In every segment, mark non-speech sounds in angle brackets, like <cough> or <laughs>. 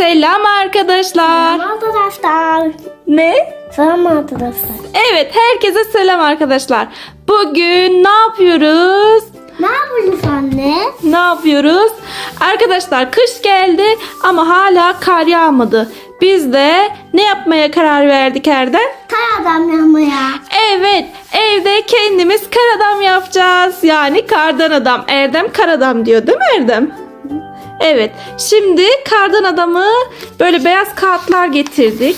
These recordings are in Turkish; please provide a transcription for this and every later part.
Selam arkadaşlar. Selam arkadaşlar. Ne? Selam arkadaşlar. Evet, herkese selam arkadaşlar. Bugün ne yapıyoruz? Ne yapıyorsun anne? Ne yapıyoruz? Arkadaşlar kış geldi ama hala kar yağmadı. Biz de ne yapmaya karar verdik Erdem? Kar adam yapmaya. Evet, evde kendimiz kar adam yapacağız. Yani kardan adam. Erdem kar adam diyor değil mi Erdem? Evet, şimdi kardan adamı böyle beyaz kağıtlar getirdik.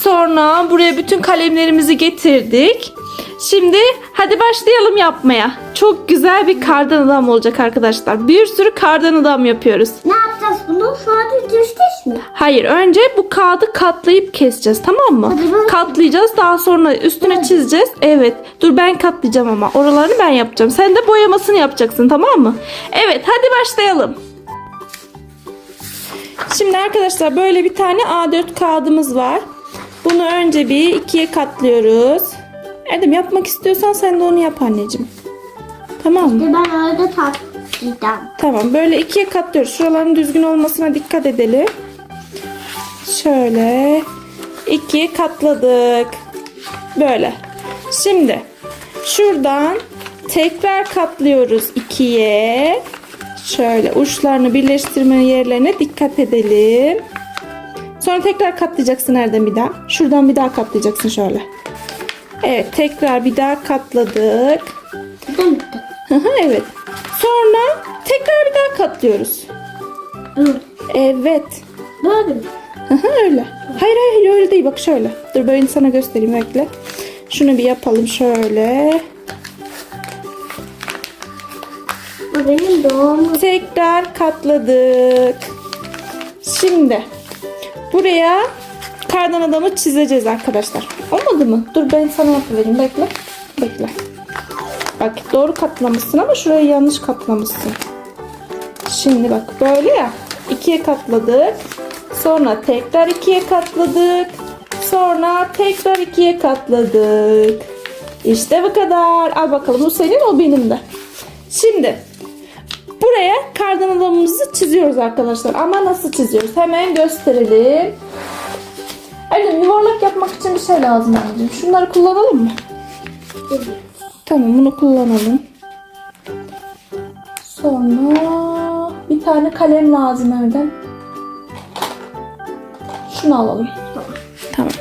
Sonra buraya bütün kalemlerimizi getirdik. Şimdi hadi başlayalım yapmaya. Çok güzel bir kardan adam olacak arkadaşlar. Bir sürü kardan adam yapıyoruz. Ne yapacağız bunu? Sonra düştüş mü? Hayır önce bu kağıdı katlayıp keseceğiz tamam mı? Hadi Katlayacağız daha sonra üstüne çizeceğiz. Evet dur ben katlayacağım ama oralarını ben yapacağım. Sen de boyamasını yapacaksın tamam mı? Evet hadi başlayalım. Şimdi arkadaşlar böyle bir tane A4 kağıdımız var. Bunu önce bir ikiye katlıyoruz. Erdem yapmak istiyorsan sen de onu yap anneciğim. Tamam mı? Ben öyle tatlıdan. Tamam böyle ikiye katlıyoruz. Şuraların düzgün olmasına dikkat edelim. Şöyle ikiye katladık. Böyle. Şimdi şuradan tekrar katlıyoruz ikiye. Şöyle uçlarını birleştirme yerlerine dikkat edelim. Sonra tekrar katlayacaksın nereden bir daha. Şuradan bir daha katlayacaksın şöyle. Evet tekrar bir daha katladık. Evet. Sonra tekrar bir daha katlıyoruz. Evet. Böyle mi? Öyle. Hayır hayır öyle değil bak şöyle. Dur böyle sana göstereyim bekle. Şunu bir yapalım şöyle. Benim doğum. Tekrar katladık. Şimdi buraya kardan adamı çizeceğiz arkadaşlar. Olmadı mı? Dur ben sana yapıvereyim bekle. Bekle. Bak doğru katlamışsın ama şurayı yanlış katlamışsın. Şimdi bak böyle ya. ikiye katladık. Sonra tekrar ikiye katladık. Sonra tekrar ikiye katladık. İşte bu kadar. Al bakalım bu senin o benim de. Şimdi buraya kardan adamımızı çiziyoruz arkadaşlar. Ama nasıl çiziyoruz? Hemen gösterelim. Erdem yuvarlak yapmak için bir şey lazım anneciğim. Şunları kullanalım mı? Tamam bunu kullanalım. Sonra bir tane kalem lazım Erdem. Şunu alalım. Tamam.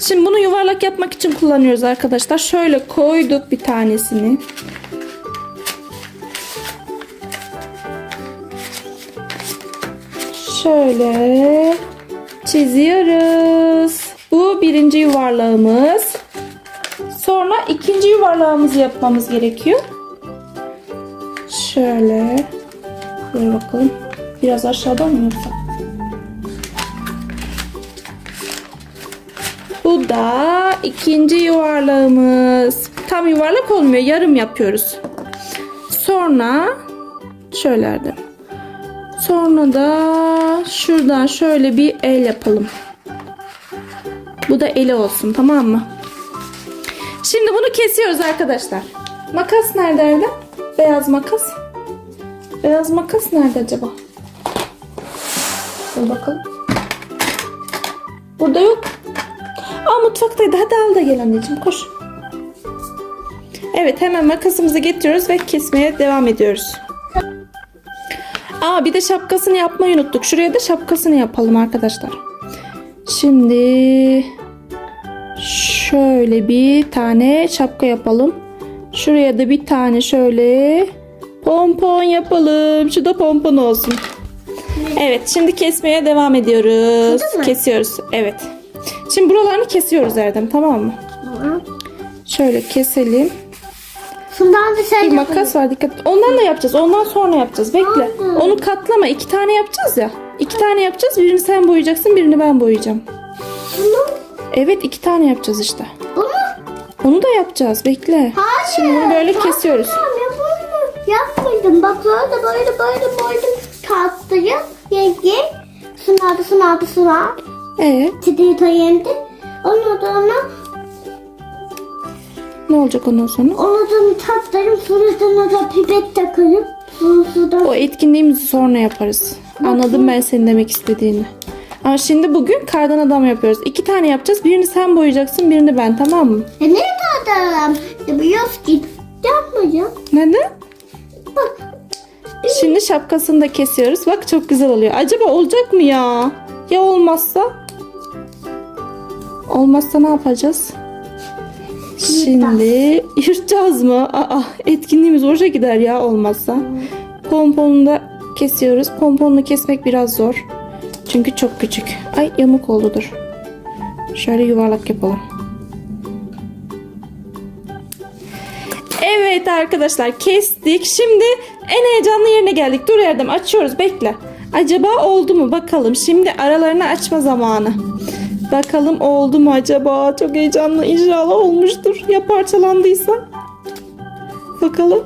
Şimdi bunu yuvarlak yapmak için kullanıyoruz arkadaşlar. Şöyle koyduk bir tanesini. Şöyle çiziyoruz. Bu birinci yuvarlağımız. Sonra ikinci yuvarlağımızı yapmamız gerekiyor. Şöyle. Böyle bakalım. Biraz aşağıdan mı yapsam? Bu da ikinci yuvarlağımız. Tam yuvarlak olmuyor. Yarım yapıyoruz. Sonra şöylerde. Sonra da şuradan şöyle bir el yapalım. Bu da eli olsun tamam mı? Şimdi bunu kesiyoruz arkadaşlar. Makas nerede Erdem? Beyaz makas. Beyaz makas nerede acaba? Dur bakalım. Burada yok. Aa mutfaktaydı. Hadi al da gel anneciğim koş. Evet hemen makasımızı getiriyoruz ve kesmeye devam ediyoruz. Aa bir de şapkasını yapmayı unuttuk. Şuraya da şapkasını yapalım arkadaşlar. Şimdi şöyle bir tane şapka yapalım. Şuraya da bir tane şöyle pompon yapalım. Şu da pompon olsun. Evet şimdi kesmeye devam ediyoruz. Kesiyoruz. Evet. Şimdi buralarını kesiyoruz Erdem tamam mı? Şöyle keselim. Şundan bir şey Bir yapalım. makas var dikkat. Ondan da yapacağız. Ondan sonra yapacağız. Bekle. Aynen. Onu katlama. İki tane yapacağız ya. İki tane yapacağız. Birini sen boyayacaksın. Birini ben boyayacağım. Bunu. Evet iki tane yapacağız işte. Bunu. Onu da yapacağız. Bekle. Hayır. Şimdi bunu böyle kesiyoruz. Tamam yapalım. Yapmadım. Bak böyle böyle böyle böyle kağıtlayıp yenge. Sınavda sınavda sınav. Evet. Titrito yendi. Ondan sonra Ne olacak ondan sonra? ondan tatlarım suratına da pipet takarım. Sudan O etkinliğimizi sonra yaparız. Anladım ben senin demek istediğini. Ama şimdi bugün kardan adam yapıyoruz. İki tane yapacağız. Birini sen boyayacaksın, birini ben tamam mı? E ne kadar Biliyoruz ki yapmayacağım. Neden? Bak Şimdi şapkasını da kesiyoruz. Bak çok güzel oluyor. Acaba olacak mı ya? Ya olmazsa? Olmazsa ne yapacağız? Şimdi yırtacağız mı? Aa, etkinliğimiz boşa gider ya olmazsa. Pomponunu da kesiyoruz. Pomponunu kesmek biraz zor. Çünkü çok küçük. Ay yamuk oldu dur. Şöyle yuvarlak yapalım. Evet arkadaşlar kestik. Şimdi en heyecanlı yerine geldik. Dur Erdem açıyoruz bekle. Acaba oldu mu bakalım. Şimdi aralarını açma zamanı. Bakalım oldu mu acaba? Çok heyecanlı. İnşallah olmuştur. Ya parçalandıysa? Bakalım.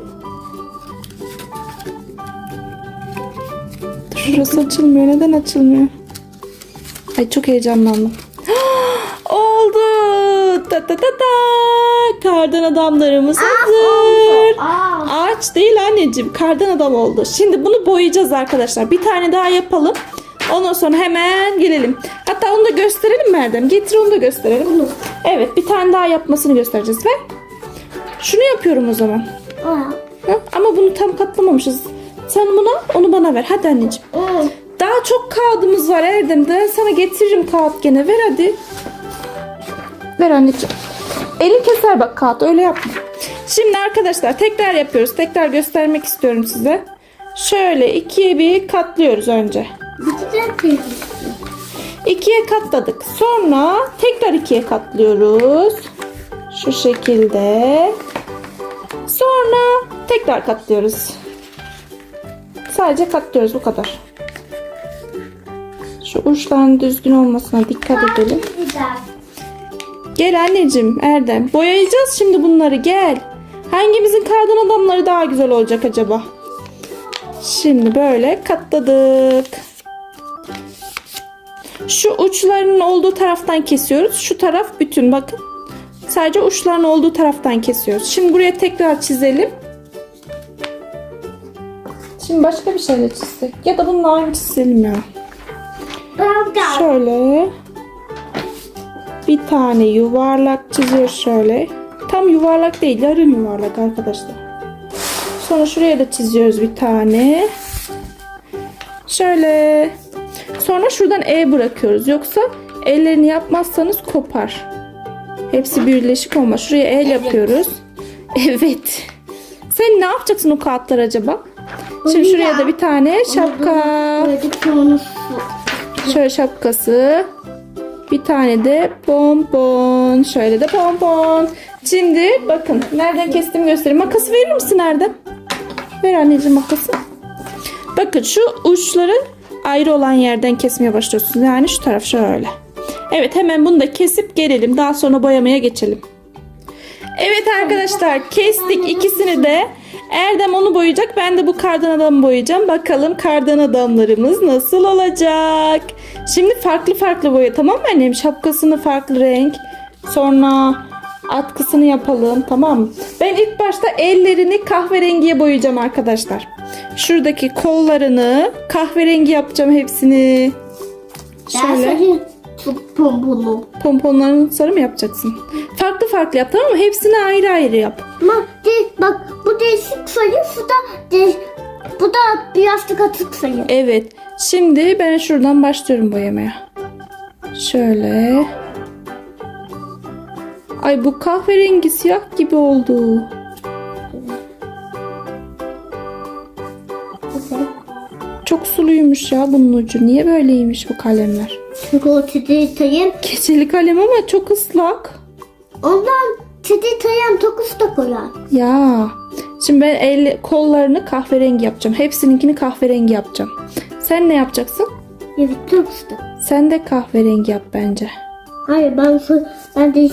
Şurası açılmıyor. Neden açılmıyor? Ay çok heyecanlandım. <gasps> Oldu. Ta ta ta ta. Kardan adamlarımız hazır. Aa. Ağaç değil anneciğim. Kardan adam oldu. Şimdi bunu boyayacağız arkadaşlar. Bir tane daha yapalım. Ondan sonra hemen gelelim. Hatta onu da gösterelim mi Erdem? Getir onu da gösterelim. Evet bir tane daha yapmasını göstereceğiz. Ve şunu yapıyorum o zaman. Ha? Ama bunu tam katlamamışız. Sen bunu onu bana ver. Hadi anneciğim. Daha çok kağıdımız var Erdem. Ben sana getiririm kağıt gene. Ver hadi. Ver anneciğim. Elin keser bak kağıt öyle yapma. Şimdi arkadaşlar tekrar yapıyoruz. Tekrar göstermek istiyorum size. Şöyle ikiye bir katlıyoruz önce. İkiye katladık. Sonra tekrar ikiye katlıyoruz. Şu şekilde. Sonra tekrar katlıyoruz. Sadece katlıyoruz bu kadar. Şu uçların düzgün olmasına dikkat edelim. Gel anneciğim Erdem. Boyayacağız şimdi bunları gel. Hangimizin kardan adamları daha güzel olacak acaba? Şimdi böyle katladık. Şu uçlarının olduğu taraftan kesiyoruz. Şu taraf bütün bakın. Sadece uçların olduğu taraftan kesiyoruz. Şimdi buraya tekrar çizelim. Şimdi başka bir şeyle çizsek. Ya da bununla aynı çizelim ya. Şöyle bir tane yuvarlak çiziyoruz şöyle. Tam yuvarlak değil, yarım yuvarlak arkadaşlar. Sonra şuraya da çiziyoruz bir tane. Şöyle. Sonra şuradan E bırakıyoruz. Yoksa ellerini yapmazsanız kopar. Hepsi birleşik olmaz. Şuraya el yapıyoruz. <laughs> Evet. Sen ne yapacaksın o kağıtlar acaba? Şimdi şuraya da bir tane şapka. Şöyle şapkası. Bir tane de pompon. Şöyle de pompon. Şimdi bakın nereden kestiğimi göstereyim. Makası verir misin Erdem? Ver anneciğim makası. Bakın şu uçları ayrı olan yerden kesmeye başlıyorsunuz. Yani şu taraf şöyle. Evet hemen bunu da kesip gelelim. Daha sonra boyamaya geçelim. Evet arkadaşlar kestik ikisini de. Erdem onu boyayacak. Ben de bu kardan adamı boyayacağım. Bakalım kardan adamlarımız nasıl olacak. Şimdi farklı farklı boya tamam mı annem? Şapkasını farklı renk. Sonra atkısını yapalım tamam mı? Ben ilk başta ellerini kahverengiye boyayacağım arkadaşlar. Şuradaki kollarını kahverengi yapacağım hepsini. Ben Şöyle. sarı tuttum bunu. Pomponlarını sarı mı yapacaksın? Farklı farklı yap tamam mı? Hepsini ayrı ayrı yap. Bak, de, bak bu değişik sayı, bu da de, bu da birazcık atık sayı. Evet. Şimdi ben şuradan başlıyorum boyamaya. Şöyle. Ay bu kahverengi siyah gibi oldu. Çok suluymuş ya bunun ucu. Niye böyleymiş bu kalemler? Çünkü o sayım Keçeli kalem ama çok ıslak. ondan sayım dokuz da koyar. Ya. Şimdi ben el kollarını kahverengi yapacağım. Hepsininkini kahverengi yapacağım. Sen ne yapacaksın? Evet dokuz da. Sen de kahverengi yap bence. Hayır ben ben de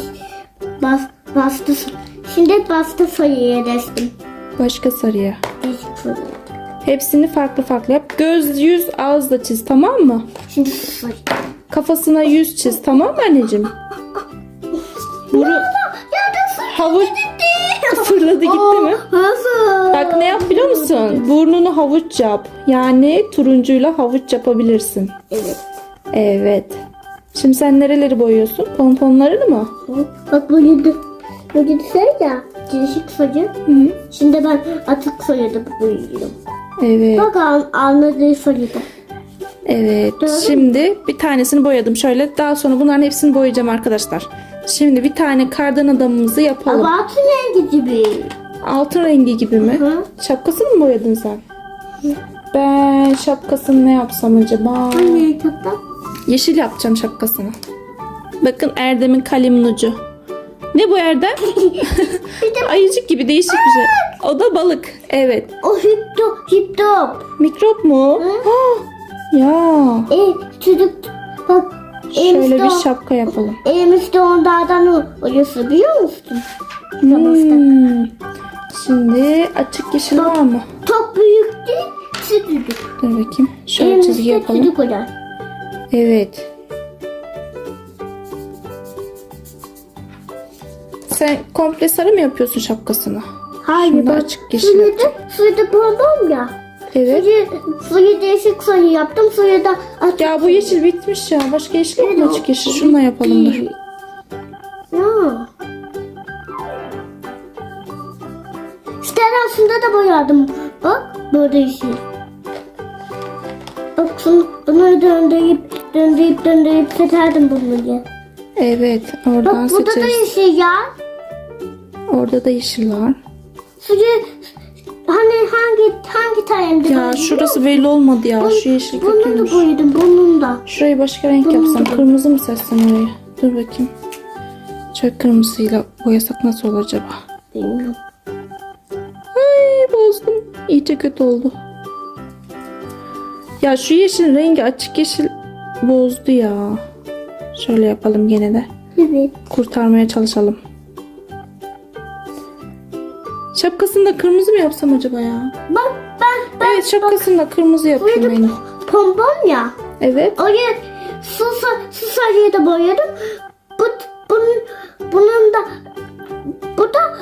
bas, bastı Şimdi bastı sayıya destim. Başka sarıya. Hepsini farklı farklı yap. Göz, yüz, ağız da çiz tamam mı? Şimdi sayı. Kafasına yüz çiz tamam mı anneciğim? <laughs> Buru, havuç, <laughs> Fırladı gitti mi? Nasıl? Bak ne yap biliyor musun? Burnunu havuç yap. Yani turuncuyla havuç yapabilirsin. Evet. Evet. Şimdi sen nereleri boyuyorsun? Pomponlarını mı? Bak. Bu yedi şey ya. Değişik soyu. Hı -hı. Şimdi ben atık soyu da boyuyorum. Evet. Bak an, anladığı soyu da. Evet. Mü? Şimdi bir tanesini boyadım şöyle. Daha sonra bunların hepsini boyayacağım arkadaşlar. Şimdi bir tane kardan adamımızı yapalım. Ama altın rengi gibi. Altın rengi gibi mi? Hı. Şapkasını mı boyadın sen? Ben şapkasını ne yapsam acaba? Hangi kitapta? Yeşil yapacağım şapkasını. Bakın Erdem'in kalemin ucu. Ne bu Erdem? <laughs> Ayıcık gibi değişik bir şey. O da balık. Evet. O hiptop, hiptop. Mikrop mu? Ya. E, çocuk bak Şöyle elimizde, bir o- şapka yapalım. elimizde onlardan oluyorsun biliyor musun? Hmm. Şimdi açık yeşil var mı? Çok büyük değil, küçücük. Dur bakayım. Şöyle çizgi Elimizde yapalım. çocuk olur. Evet. Sen komple sarı mı yapıyorsun şapkasını? Hayır Şimdi bak. açık yeşil Suyu yapacağım. da, suyu da bonbon ya. Evet. Suyu, suyu değişik suyu yaptım. Suyu da açık. Ya bu yeşil bitmiş ya. Başka yeşil yok mu açık yeşil? Şununla yapalım dur. Ya. İşte aslında da boyadım. Bak böyle yeşil. Bak şunu, bunu döndürüp döndürüp döndürüp seçerdim bunu. Evet. Oradan Bak burada da seçeriz. yeşil ya. Orada da yeşil var. Suyu hani hangi hangi tanemde Ya şurası belli olmadı ya. Şu yeşil Bunun da kötüymüş. boyadım bunun da. Şurayı başka renk yapsam. Kırmızı mı seçsem orayı? Dur bakayım. Şöyle kırmızıyla boyasak nasıl olur acaba? Bilmiyorum. Ay bozdum. İyice kötü oldu. Ya şu yeşil rengi açık yeşil bozdu ya. Şöyle yapalım gene de. Evet. Kurtarmaya çalışalım. Şapkasını da kırmızı mı yapsam acaba ya? Bak ben ben Evet şapkasını da kırmızı yapayım boyadım. benim. Pompon ya. Evet. Oraya su, sa- su sarıyı da boyadım. Bu, bunun, bunun da bu da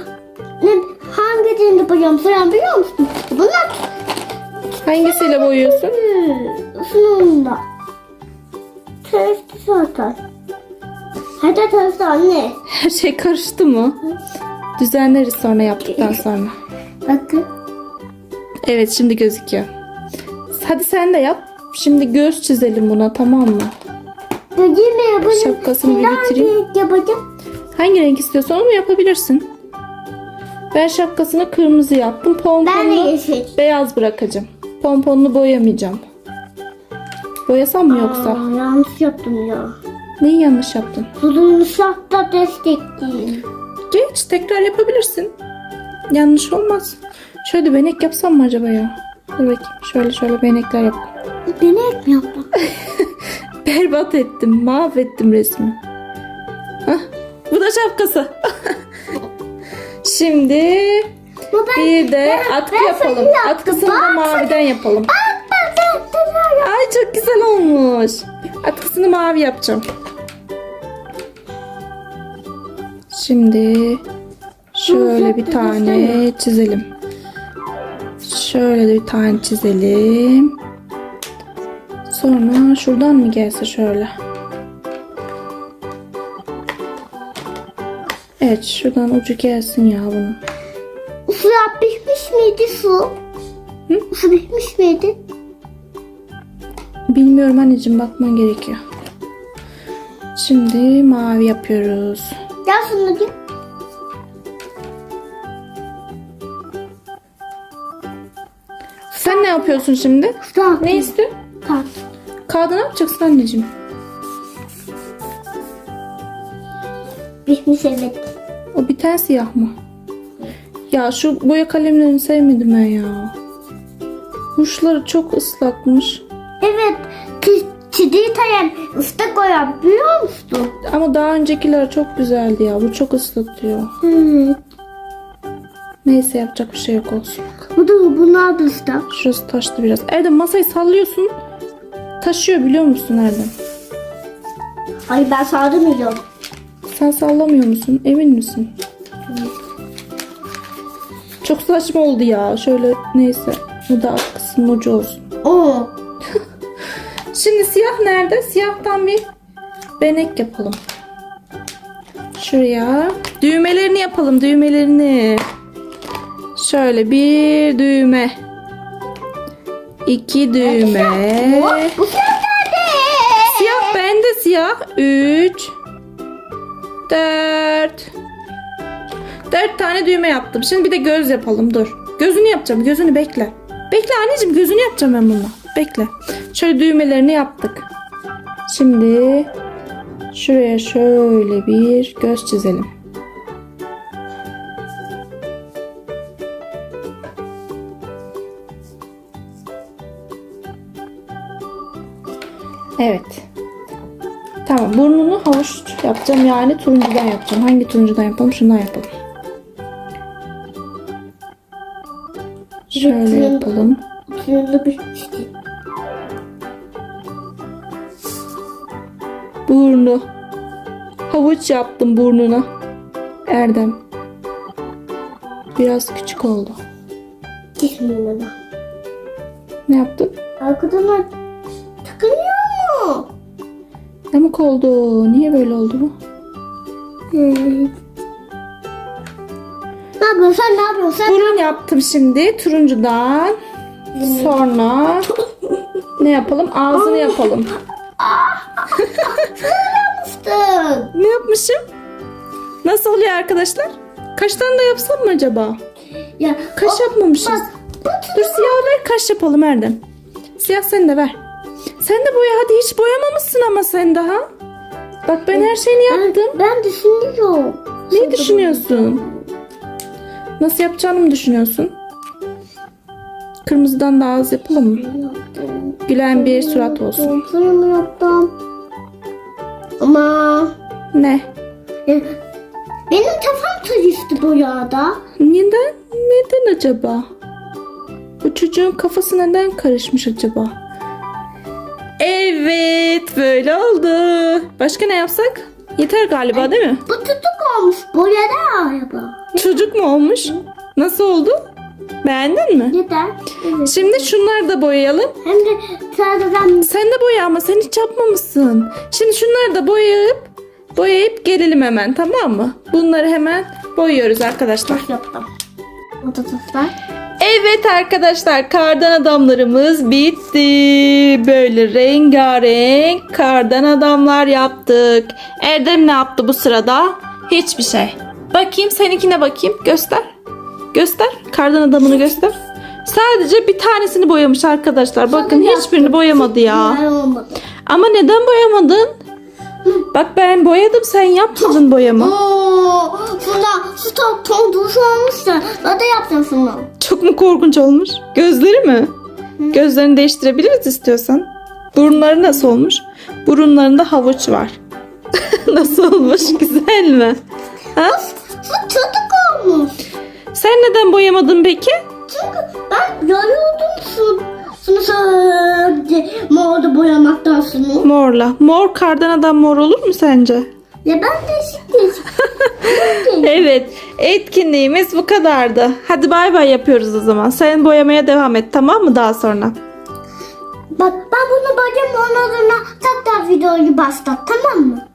ne, hangi dilinde boyuyorum sen biliyor musun? Bunlar Hangisiyle boyuyorsun? sunumda. Testi zaten. Hadi testi anne. Her şey karıştı mı? Düzenleriz sonra yaptıktan sonra. Bakın. Evet şimdi gözüküyor. Hadi sen de yap. Şimdi göz çizelim buna tamam mı? Gözüm ne yapacağım? Şapkasını bir bitireyim. yapacağım? Hangi renk istiyorsan onu yapabilirsin. Ben şapkasını kırmızı yaptım. Ben de yeşil. beyaz bırakacağım. Pomponunu boyamayacağım. Boyasam mı yoksa? Aa, yanlış yaptım ya. Neyi yanlış yaptın? Bunun şahta destekleyeyim. Geç tekrar yapabilirsin. Yanlış olmaz. Şöyle benek yapsam mı acaba ya? Dur bakayım. Şöyle şöyle benekler yap. Beni hep mi yaptın? <laughs> Berbat ettim. Mahvettim resmi. Hah, bu da şapkası. <laughs> Şimdi bir de ben- atkı ben yapalım. Atkısını da maviden yapalım. Ben, ben. Ay çok güzel olmuş. Atkısını mavi yapacağım. Şimdi şöyle bir tane çizelim. Şöyle bir tane çizelim. Sonra şuradan mı gelse şöyle. Evet şuradan ucu gelsin ya bunun. Su pişmiş miydi su? Hı? Su pişmiş miydi? Bilmiyorum anneciğim bakman gerekiyor. Şimdi mavi yapıyoruz. Gel sunucu. Sen ne yapıyorsun şimdi? Yap. Ne istiyorsun? Kalk. Kağıdı ne yapacaksın anneciğim? Pişmiş evet. O biten siyah mı? Ya şu boya kalemlerini sevmedim ben ya. Uçları çok ıslakmış. Evet. Çiğ tayem ıslak koyar biliyor musun? Ama daha öncekiler çok güzeldi ya. Bu çok ıslatıyor. Hı. Neyse yapacak bir şey yok olsun. Bu da bunlar da ıslak. Şurası taştı biraz. Erdem masayı sallıyorsun. Taşıyor biliyor musun Erdem? Ay ben sardırmıyorum. Sen sallamıyor musun? Emin misin? Çok saçma oldu ya. Şöyle neyse. Bu da kısmın ucu olsun. Oo. Şimdi siyah nerede? Siyahtan bir benek yapalım. Şuraya. Düğmelerini yapalım. Düğmelerini. Şöyle bir düğme. iki düğme. Bu siyah nerede? Siyah bende siyah. Üç. Dört. Dört tane düğme yaptım. Şimdi bir de göz yapalım. Dur. Gözünü yapacağım. Gözünü bekle. Bekle anneciğim. Gözünü yapacağım ben bununla. Bekle. Şöyle düğmelerini yaptık. Şimdi şuraya şöyle bir göz çizelim. Evet. Tamam burnunu havuç yapacağım yani turuncudan yapacağım. Hangi turuncudan yapalım? Şundan yapalım. Şöyle yapalım. Turuncu bir şey. Burnu. Havuç yaptım burnuna. Erdem. Biraz küçük oldu. Ne yaptın? Arkadan takılıyor mu? Yamuk oldu. Niye böyle oldu bu? Hmm. Ne yapıyorsun sen ne yapıyorsun? Burun yaptım şimdi turuncudan. Sonra <laughs> ne yapalım? Ağzını yapalım. Yapmıştın. Ne yapmışım? Nasıl oluyor arkadaşlar? Kaç tane de yapsam mı acaba? Ya Kaş o- yapmamışız. Bak Dur siyah ver kaş yapalım Erdem. Siyah sen de ver. Sen de boya hadi hiç boyamamışsın ama sen daha. Bak ben her şeyini yaptım. ben, ben düşünüyorum. Neyi düşünüyorsun? Nasıl yapacağını mı düşünüyorsun? Kırmızıdan daha az yapalım mı? Gülen bir surat olsun. Sonra yaptım. Ama Ne? ya, benim kafam karıştı bu yağda. Neden? Neden acaba? Bu çocuğun kafası neden karışmış acaba? Evet böyle oldu. Başka ne yapsak? Yeter galiba değil mi? Bu tutuk olmuş boyada araba. Çocuk mu olmuş? Nasıl oldu? Beğendin mi? Neden? Evet. Şimdi şunları da boyayalım. Hem de sadece Sen de boya ama sen hiç yapmamışsın. Şimdi şunları da boyayıp boyayıp gelelim hemen tamam mı? Bunları hemen boyuyoruz arkadaşlar. yaptım. O da tutlar. Evet arkadaşlar kardan adamlarımız bitti. Böyle rengarenk kardan adamlar yaptık. Erdem ne yaptı bu sırada? Hiçbir şey. Bakayım seninkine bakayım. Göster. Göster. Kardan adamını göster. Sadece bir tanesini boyamış arkadaşlar. Bakın Sonra hiçbirini boyamadı ya. Olmadı. Ama neden boyamadın? Bak ben boyadım sen yapmadın boyama. Oo, şuna şu top ton duruş olmuş da. Ben de yaptım şunu. Çok mu korkunç olmuş? Gözleri mi? Gözlerini değiştirebiliriz istiyorsan. Burunları nasıl olmuş? Burunlarında havuç var. <laughs> nasıl olmuş? Güzel mi? Ha? Şu çocuk olmuş. Sen neden boyamadın peki? Çünkü ben yoruyordum şu. Şunu sadece morda boyamaktan şunu. Morla. Mor kardan adam mor olur mu sence? Ya ben değişik değişik. <laughs> Evet. Etkinliğimiz bu kadardı. Hadi bay bay yapıyoruz o zaman. Sen boyamaya devam et tamam mı daha sonra? Bak ben bunu boyayayım ondan sonra tekrar videoyu başlat tamam mı?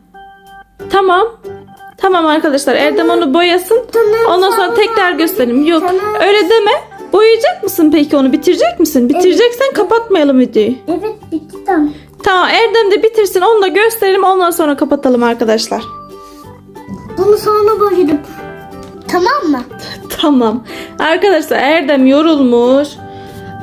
Tamam. Tamam arkadaşlar Erdem onu boyasın. Tamam, Ondan sonra tekrar gösterelim. Yok Tamam. öyle deme. Boyayacak mısın peki onu? Bitirecek misin? Bitireceksen kapatmayalım videoyu. Evet bitti tamam. Tamam Erdem de bitirsin onu da gösterelim ondan sonra kapatalım arkadaşlar. Bunu sonra boyadım. Tamam mı? <laughs> Tamam. Arkadaşlar Erdem yorulmuş.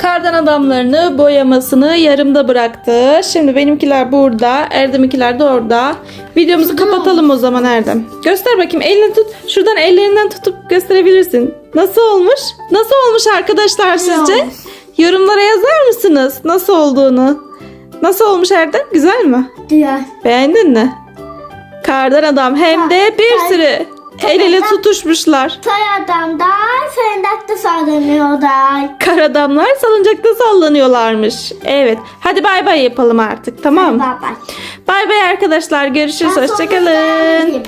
Kardan adamlarını boyamasını yarımda bıraktı. Şimdi benimkiler burada. Erdem'inkiler de orada. Videomuzu kapatalım o zaman Erdem. Göster bakayım elini tut. Şuradan ellerinden tutup gösterebilirsin. Nasıl olmuş? Nasıl olmuş arkadaşlar sizce? Yorumlara yazar mısınız? Nasıl olduğunu? Nasıl olmuş Erdem? Güzel mi? Diğer. Beğendin mi? Kardan adam hem de bir sürü el ele tutuşmuşlar. Tay adam da fendakta sallanıyor da. Kar adamlar salıncakta sallanıyorlarmış. Evet. Hadi bay bay yapalım artık tamam mı? Bye bye. Bay bay arkadaşlar. Görüşürüz. Ben Hoşçakalın.